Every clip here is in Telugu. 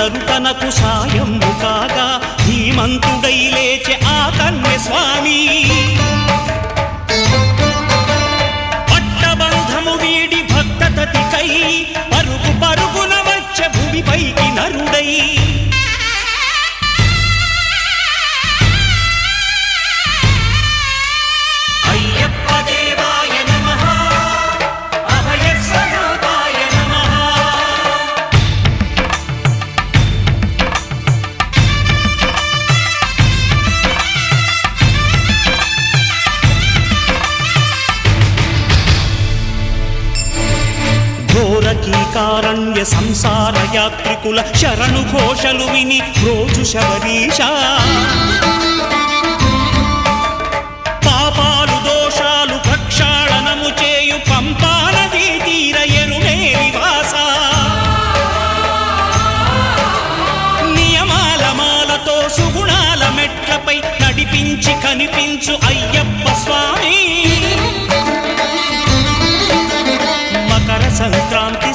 అందరు తనకు సాయము కాగా ధీమంతుడై లేచె ఆ కన్య స్వామి. పట్టబంధము వీడి భక్త తతికై పరుగు పరుగున వచ్చే భూమిపైకి నరుడై. రోజు శబరీష. పాపాలు దోషాలు ప్రక్షాళనము చేయు పంపానదీ తీర ఎరుమే నివాస. నియమాల మాలతో సుగుణాల మెట్లపై నడిపించి కనిపించు అయ్యప్ప స్వామి. మకర సంక్రాంతి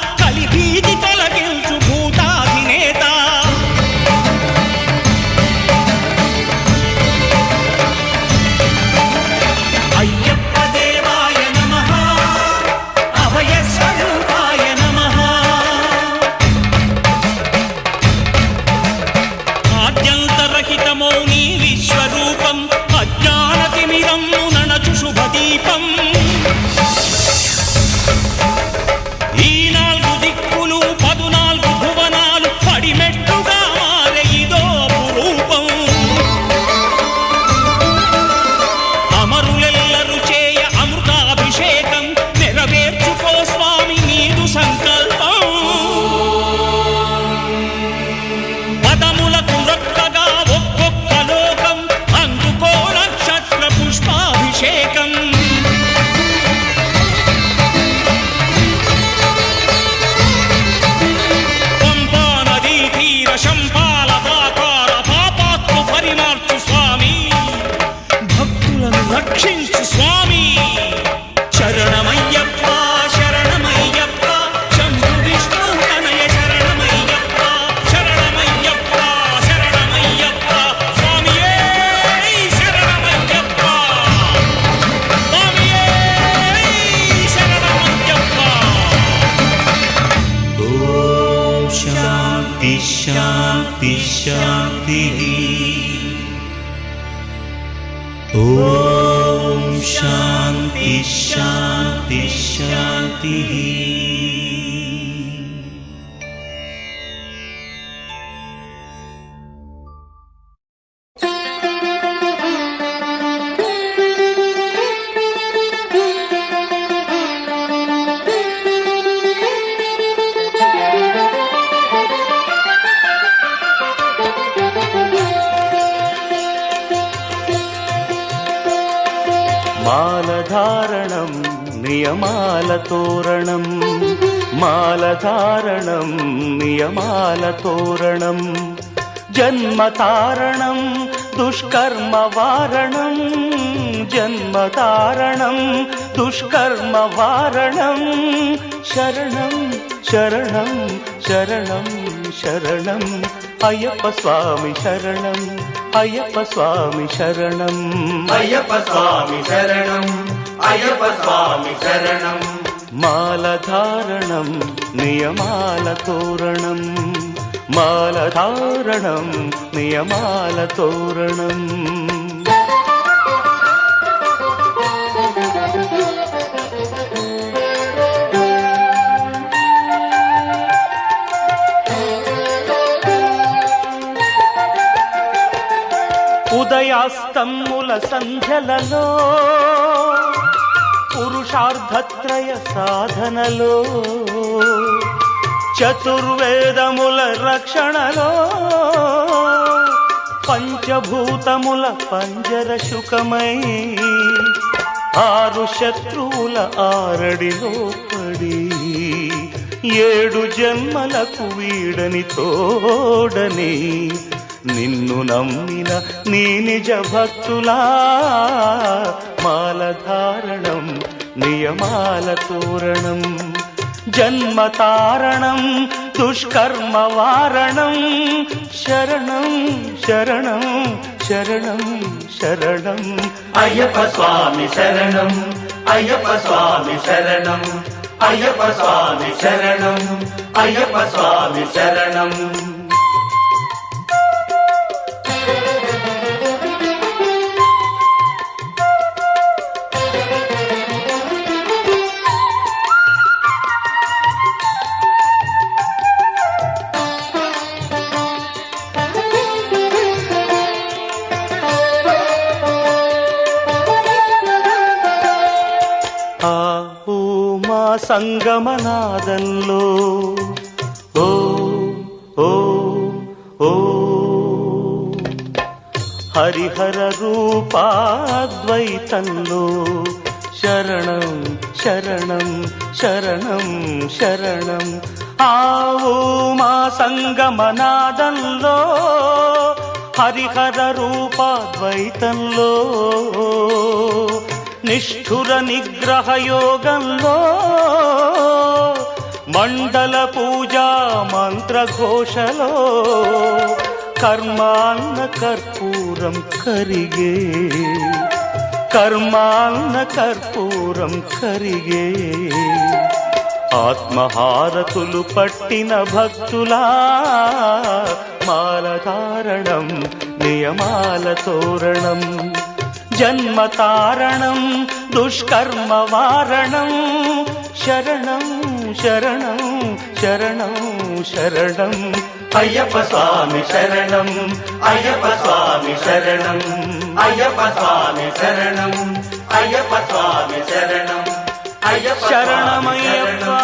तिः ॐ शान्ति ईशा शान्तिः। जन्मतारणं दुष्कर्मवारणं जन्मतारणं दुष्कर्मवारणं शरणं शरणं शरणं शरणम् अय्यप्पस्वामि शरणम् अय्यप्पस्वामि शरणम् अय्यप्पस्वामि शरणम् अय्यप्पस्वामि शरणम् मालधारणं नियमालतोरणम्। మాలధారణం నియమాల తోరణం. ఉదయాస్తమ్ముల సంధ్యలలో పురుషార్థత్రయ సాధనలో. చతుర్వేదముల రక్షణలో పంచభూతముల పంజర శుకమై ఆరు శత్రువుల ఆరడిలో పడి ఏడు జన్మలకు వీడని తోడని నిన్ను నమ్మిన నీ నిజ భక్తులా మాలధారణం నియమాల తోరణం. జన్మతారణం దుష్కర్మ వారణం శరణం శరణం శరణం శరణం. అయ్యప్ప స్వామి శరణం అయ్యప్ప స్వామి శరణం అయ్యప్ప స్వామి శరణం అయ్యప్ప స్వామి శరణం. సంగమనాదంలో ఓ ఓ ఓ. హరిహర రూపాద్వైతంలో. శరణం శరణం శరణం శరణం. ఆవో మా సంగమనాదంలో హరిహర రూపాద్వైతంలో. నిష్ఠుర నిగ్రహ యోగంలో మండల పూజా మంత్రఘోషలో కర్మాన్న కర్పూరం కరిగే కర్మాన్న కర్పూరం కరిగే. ఆత్మహారతులు పట్టిన భక్తులా మాలధారణం నియమాల తోరణం. जन्मतारणं दुष्कर्मवारणं शरणं शरणं शरणं शरणम् अयपसामि शरणम् अयपसामि शरणम् अयपसामि शरणम् अय्यपसामि शरणम् अयप्शरणमयप्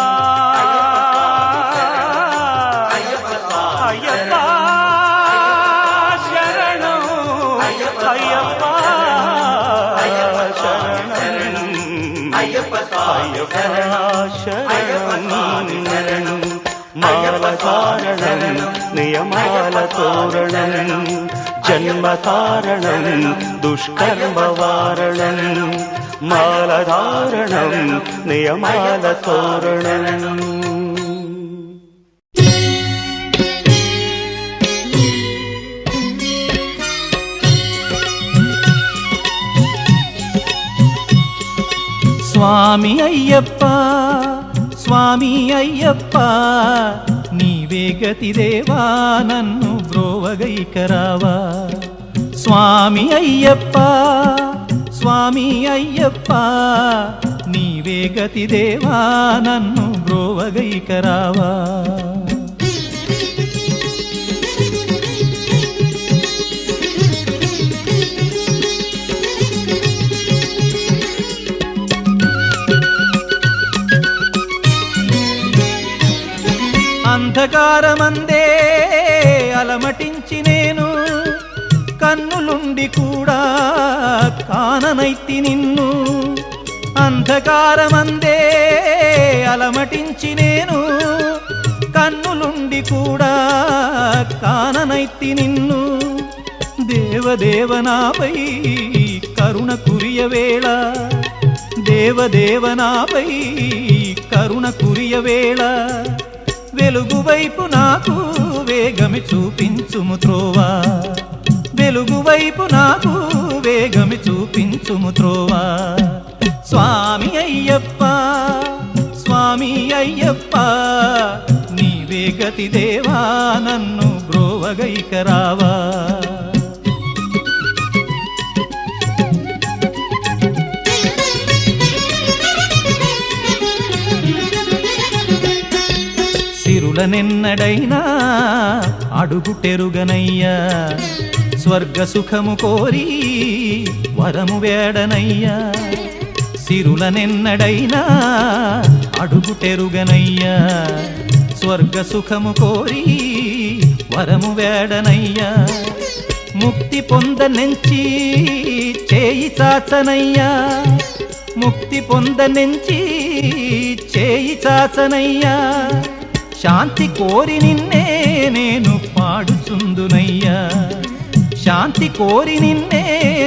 అయ్యప్ప స్వామి శరణం మాలధారణం నియమాల తోరణం జన్మతారణం స్వామి అయ్యప్ప స్వామి అయ్యప్ప నీవే గతిదేవా నన్ను బ్రోవగైకరావా స్వామి అయ్యప్ప స్వామి అయ్యప్ప నీవే గతిదేవా నన్ను బ్రోవగైకరావా అంధకారమందే అలమటించి నేను కన్నులుండి కూడా కాననైతి నిన్ను. అంధకారమందే అలమటించి నేను కన్నులుండి కూడా కాననైతి నిన్ను. దేవదేవనాపై కరుణ కురియవేళ దేవదేవనాపై కరుణ కురియవేళ వెలుగు వైపు నాకు వేగమి చూపించుము త్రోవా. వెలుగు వైపు నాకు వేగమి చూపించుము త్రోవా. స్వామి అయ్యప్ప స్వామి అయ్యప్ప నీవే గతి దేవా నన్ను బ్రోవగైకరావా సిరులనెన్నడైనా అడుగుటెరుగనయ్యా స్వర్గ సుఖము కోరి వరము వేడనయ్యా. సిరులనెన్నడైనా అడుగుటెరుగనయ్యా స్వర్గ సుఖము కోరి వరము వేడనయ్యా. ముక్తి పొందనెంచి చేయి చాచనయ్యా. ముక్తి పొందనెంచి చేయి చాచనయ్యా. శాంతి కోరి నిన్నే నేను పాడుచుందునయ్యా. శాంతి కోరి నిన్నే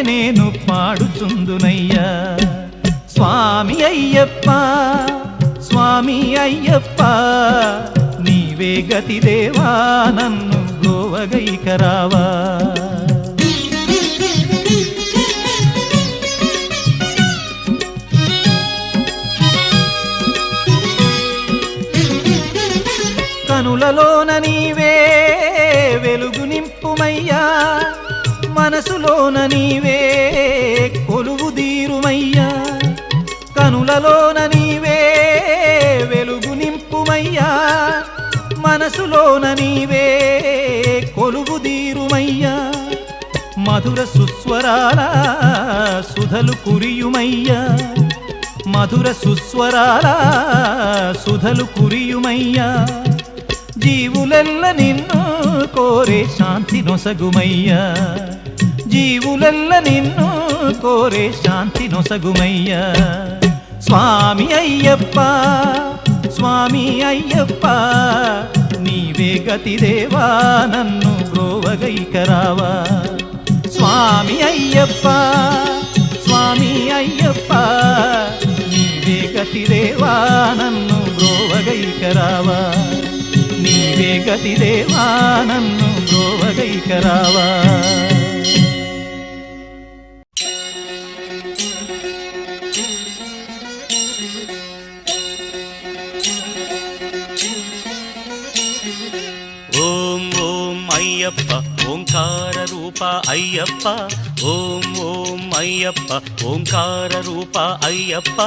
నేను పాడుచుందునయ్యా. స్వామి అయ్యప్ప స్వామి అయ్యప్ప నీవే గతి దేవా నన్ను గోవగైకరావా. కనులలోన నీవే వెలుగు నింపుమయ్యా. మనసులోన నీవే కొలువు దీరుమయ్యా కనులలోన నీవే వెలుగు నింపుమయ్యా. మనసులోన నీవే కొలువు దీరుమయ్యా మధుర సుస్వరాల సుధలు కురియుమయ్యా. మధుర సుస్వరాల సుధలు కురియుమయ్యా. జీవులెల్ల నిన్ను కోరే శాంతి నొసగుమయ్యా. జీవులెల్ల నిన్ను కోరే శాంతి నొసగుమయ్యా. స్వామి అయ్యప్ప స్వామి అయ్యప్ప నీవే గతిదేవా నన్ను బ్రోవగైకరావా స్వామి అయ్యప్ప స్వామి అయ్యప్ప నీవే గతిదేవా నన్ను బ్రోవగైకరావా నీవే గతి దేవా నన్ను బ్రోవగైకరావా ఓం ఓం అయ్యప్ప ఓంకార రూప అయ్యప్ప. ఓం ఓం అయ్యప్ప ఓంకార రూప అయ్యప్ప.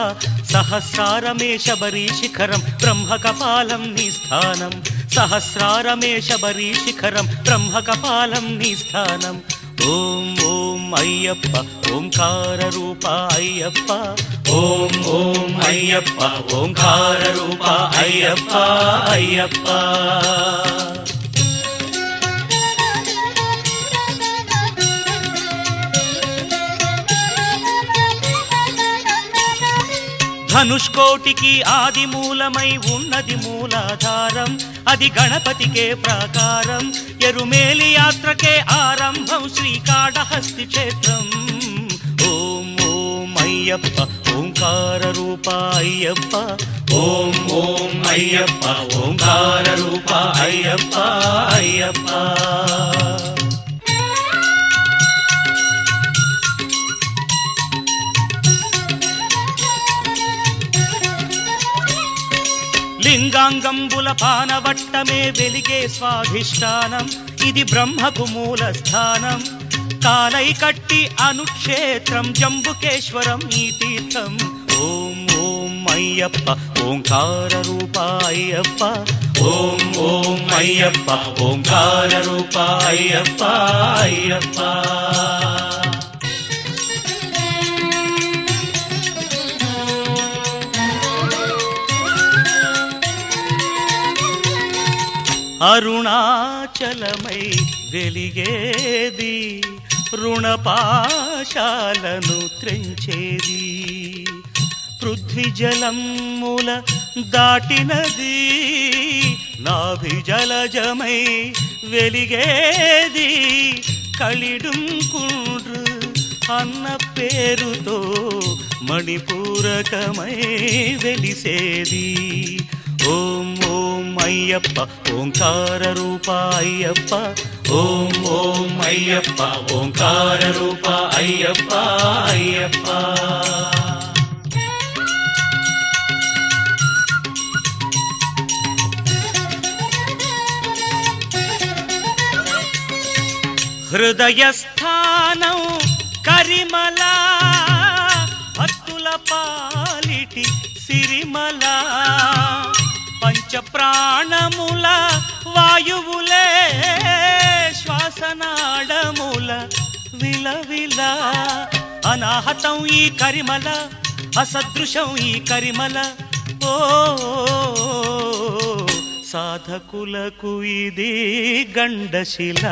సహస్రారమే శబరీ శిఖరం బ్రహ్మ కపాలం నిస్థానం సహస్రారమే శబరీ శిఖరం బ్రహ్మకపాలం నీ స్థానం. ఓం ఓం అయ్యప్ప ఓంకార రూప అయ్యప్ప. ఓం ఓం అయ్యప్ప ఓంకార రూప అయ్యప్ప అయ్యప్ప. ధనుష్కోటికి ఆది మూలమై ఉన్నది మూలాధారం. అది గణపతికే ప్రాకారం. ఎరుమేలి యాత్రకే ఆరంభం శ్రీకాళహస్తి క్షేత్రం. ఓం ఓం అయ్యప్ప ఓంకార రూప అయ్యప్ప. ఓం ఓం అయ్యప్ప ఓంకార రూప అయ్యప్ప అయ్యప్ప. లింగాంగంబుల పానవట్టమే వెలిగే స్వాధిష్టానం. ఇది బ్రహ్మకు మూల స్థానం కాలై కట్టి అనుక్షేత్రం జంబుకేశ్వరం ఈ తీర్థం. ఓం ఓం అయ్యప్ప ఓంకార రూప అయ్యప్ప ఓం ఓం అయ్యప్ప ఓంకార రూప అయ్యప్ప అయ్యప్ప. అరుణాచలమై వెలిగేది రుణపాశాలను త్రెంచేది. పృథ్వీ దాటినది నాభిజలజమై వెలిగేది. కళిడుం కుండ్రు అన్న పేరుతో మణిపూరకమై వెలిసేది. ఓం ఓం అయ్యప్ప ఓంకార రూప అయ్యప్ప ఓం ఓం అయ్యప్ప ఓంకార రూప అయ్యప్ప అయ్యప్ప హృదయస్థానం కరిమల పంచప్రాణముల వాయువులే శ్వాసనాడముల విలవిల. అనాహతం ఈ కరిమల అసదృశం ఈ కరిమల. ఓ సాధకులకు ఇది గండశిల.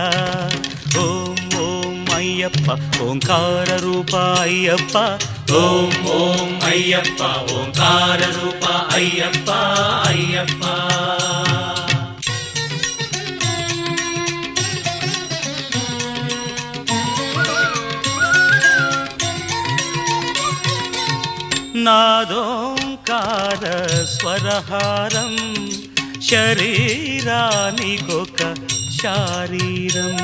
ఓం ఓం అయ్యప్ప ఓంకార రూప అయ్యప్ప ఓం ఓం అయ్యప్ప ఓంకార రూప అయ్యప్ప అయ్యప్ప నాదోంకార స్వరహారం శరీరానికొక శారీరం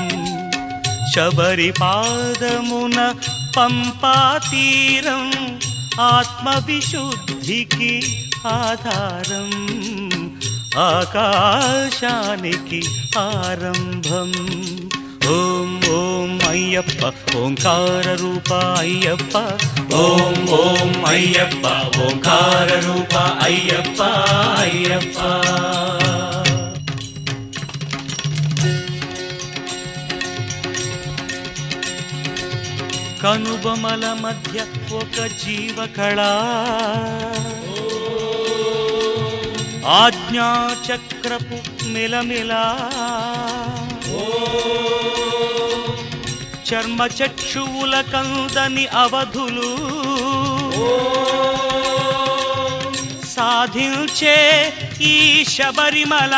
శబరి పాదమున పంపాతీరం ఆత్మవిశుద్ధికి ఆధారం ఆకాశానికి ఆరంభం. ఓం ఓం అయ్యప్ప ఓంకార రూప అయ్యప్ప. ఓం ఓం అయ్యప్ప ఓంకార రూప అయ్యప్ప అయ్యప్ప. కనుబొమల మధ్య ఒక జీవకళ. ఆజ్ఞాచక్రపు మిలమిలా. చర్మచక్షువుల కందని అవధులు. సాధించే ఈ శబరిమల.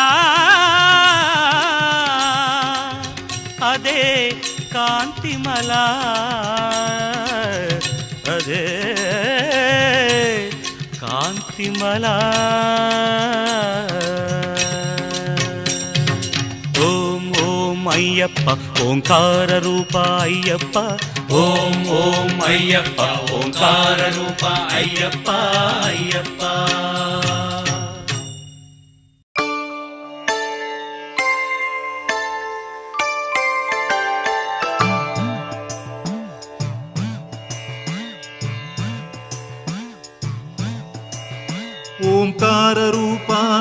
అదే కాంతిమల అదే కాంతిమల ఓం ఓం అయ్యప్ప ఓంకార రూప అయ్యప్ప ఓం ఓం అయ్యప్ప ఓంకార రూప అయ్యప్ప అయ్యప్ప ఓంకార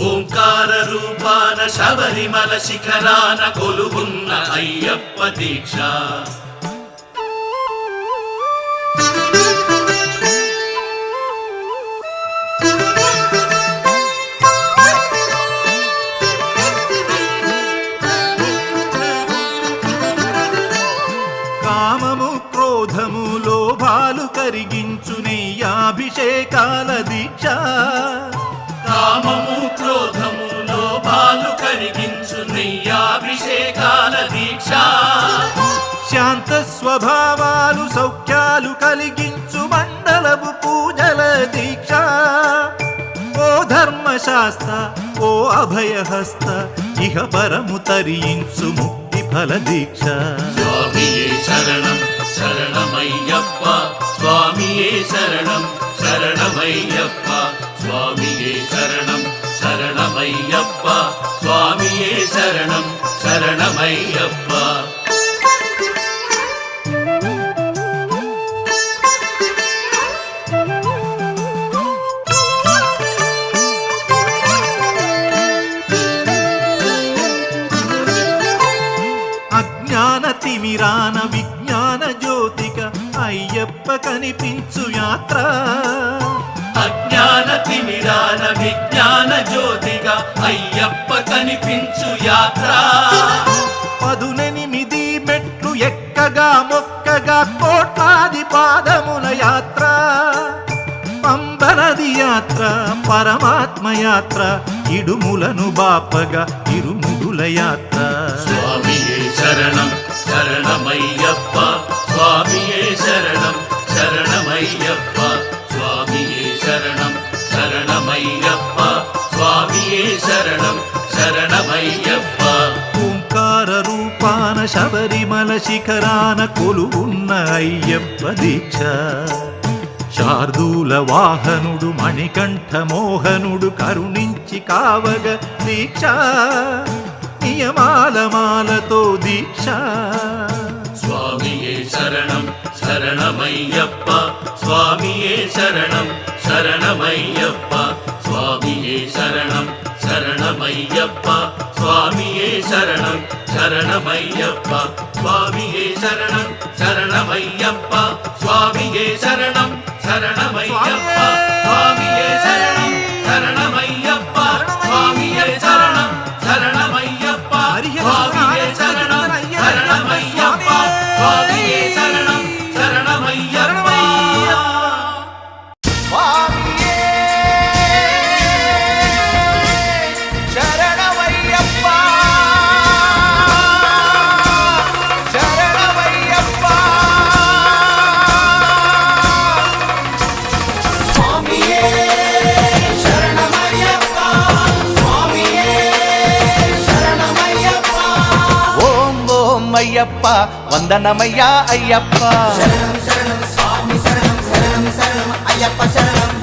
ఓంకార రూపాన శబరిమల శిఖరాన కొలువున్న అయ్యప్ప దీక్ష. కామము క్రోధము లోభాలు నెయ్యాభిషేకాల దీక్ష. కామము శాంత స్వభావాలు సౌఖ్యాలు కలిగించు మండలము పూజల దీక్ష. ఓ ధర్మశాస్త్ర ఓ అభయహస్త ఇహ పరము తరించు ముక్తి ఫల దీక్ష. స్వామియే శరణం శరణమయ్యప్ప స్వామియే శరణం శరణమయ్యప్ప స్వామియే శరణం శరణమయ్యప్ప స్వామియే శరణం శరణమయ్యప్ప. కనిపించు యాత్ర. అజ్ఞాన తిమిరాన విజ్ఞాన జ్యోతిగా అయ్యప్ప కనిపించు యాత్ర. పదునెనిమిది మెట్లు ఎక్కగా మొక్కగా కోట్లాది పాదముల యాత్ర. పంబనది యాత్ర పరమాత్మ యాత్ర ఇడుములను బాపగా ఇరుముడుల యాత్ర. స్వామియే శరణం శరణమయ్యప్ప స్వామియే శరణం. శరణమయ్యప్ప స్వామియే శరణం శరణమయ్యప్ప స్వామియే శరణం శరణమయ్యప్ప. ఓంకార రూపాన శబరిమల శిఖరాన కొలువున్న అయ్యప్ప దీక్ష. శార్దూల వాహనుడు మణికంఠ మోహనుడు కరుణించి కావగ దీక్ష. నియమాల మాలతో దీక్ష. స్వామియే శరణం சரணமையப்பா சுவாமியே சரணம் சரணமையப்பா சுவாமியே சரணம் சரணமையப்பா சுவாமியே சரணம் சரணமையப்பா சுவாமியே சரணம் சரணமையப்பா சுவாமியே சரணம் சரணமையப்பா. అయ్యప్ప వందనమయ్యా అయ్యప్ప.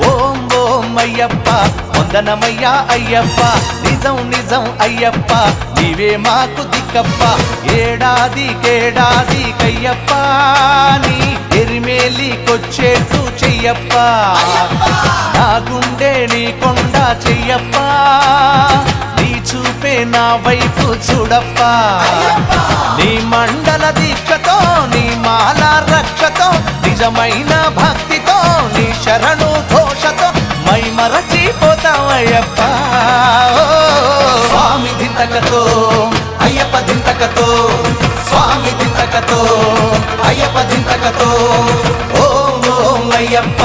ఓం ఓం అయ్యప్ప వందనమయ్యా అయ్యప్ప. నిజం నిజం అయ్యప్ప నీవే మాకు దిక్కప్ప. ఏడాది కేడాది కయ్యప్ప నీ ఎరిమేలికొచ్చేట్టు చెయ్యప్ప. నా గుండె నీ కొండ చెయ్యప్ప. చూపే నా వైపు చూడప్ప. నీ మండల దీక్షతో నీ మాల రక్షతో నిజమైన భక్తితో నీ శరణు ఘోషతో మై మరచిపోతావయ్యప్ప ఓ, స్వామి దింతకతో అయ్యప్ప దింతకతో స్వామి దింతకతో అయ్యప్ప దింతకతో ఓం ఓం అయ్యప్ప.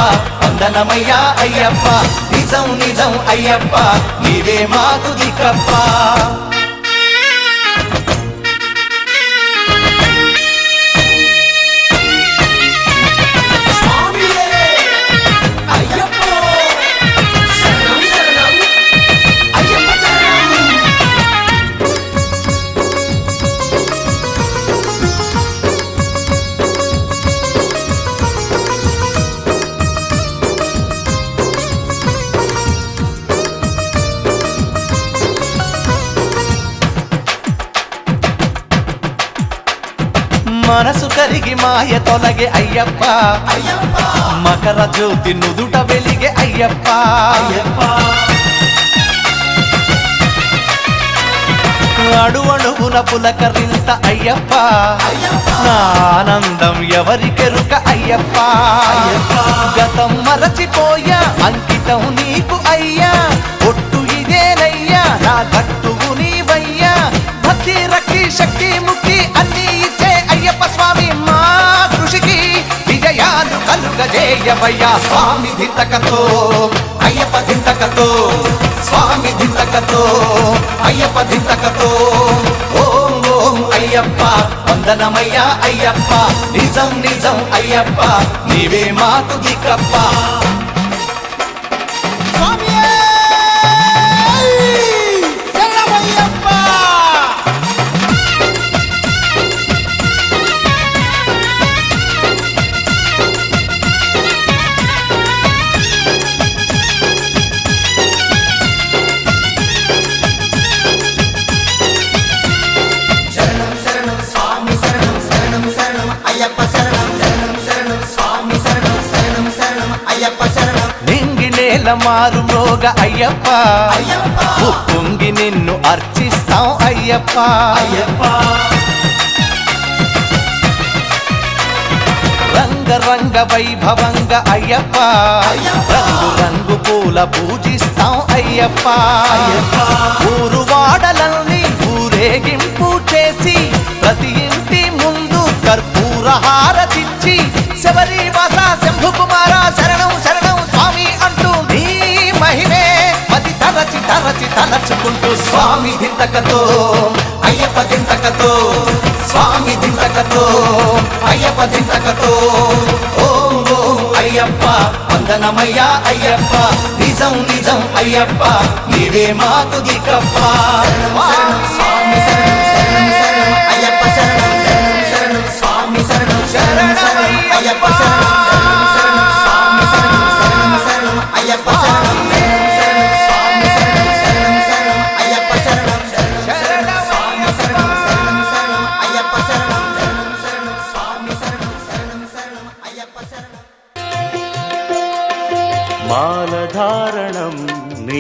వందనమయ్యా అయ్యప్ప. నిజం నిజం అయ్యప్ప. నీవే మాకు దిక్కప్ప మాయ తొలగే అయ్యప్ప మకర జ్యోతి నుదుట వెలిగే అయ్యప్ప అడు అడుగున పులకరింత అయ్యప్ప నా ఆనందం ఎవరికెరుక అయ్యప్ప గతం మరచిపోయా అంకితం నీకు అయ్యా ఒట్టు ఇదేనయ్యా నా గట్టువు విజయాలు స్వామి దింతకతో అయ్యప్ప దింతకతో స్వామి దింతకతో అయ్యప్ప దింతకతో ఓం ఓం అయ్యప్ప వందనమయ్యా అయ్యప్ప నిజం నిజం అయ్యప్ప నీవే మాకు దిక్కప్ప నేల మారు మ్రోగ అయ్యప్ప. పొంగి నిన్ను అర్చిస్తాం అయ్యప్ప. అయ్యప్ప. రంగ వైభవంగ అయ్యప్ప. రంగు రంగు పూల పూజిస్తాం అయ్యప్ప. ఊరు వాడలని ఊరేగింపు చేసి ప్రతి ఇంటి ముందు కర్పూర హారతిచ్చి శబరి వాస శంభు కుమార శరణం శరణం తరచి తలచుకుంటూ స్వామి దింతకతో అయ్యప్ప దింతకతో స్వామి దింతకతో అయ్యప్ప దింతకతో. ఓం ఓం అయ్యప్ప వందనమయ్యా అయ్యప్ప నిజం నిజం అయ్యప్ప నీవే మాకు దిక్కప్ప స్వామి శరణం శరణం శరణం అయ్యప్ప శరణం శరణం శరణం స్వామి శరణం శరణం శరణం అయ్యప్ప శరణం.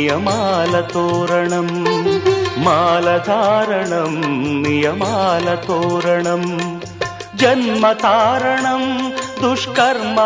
నియమాల తోరణం మాలధారణం నియమాల తోరణం జన్మతారణం దుష్కర్మ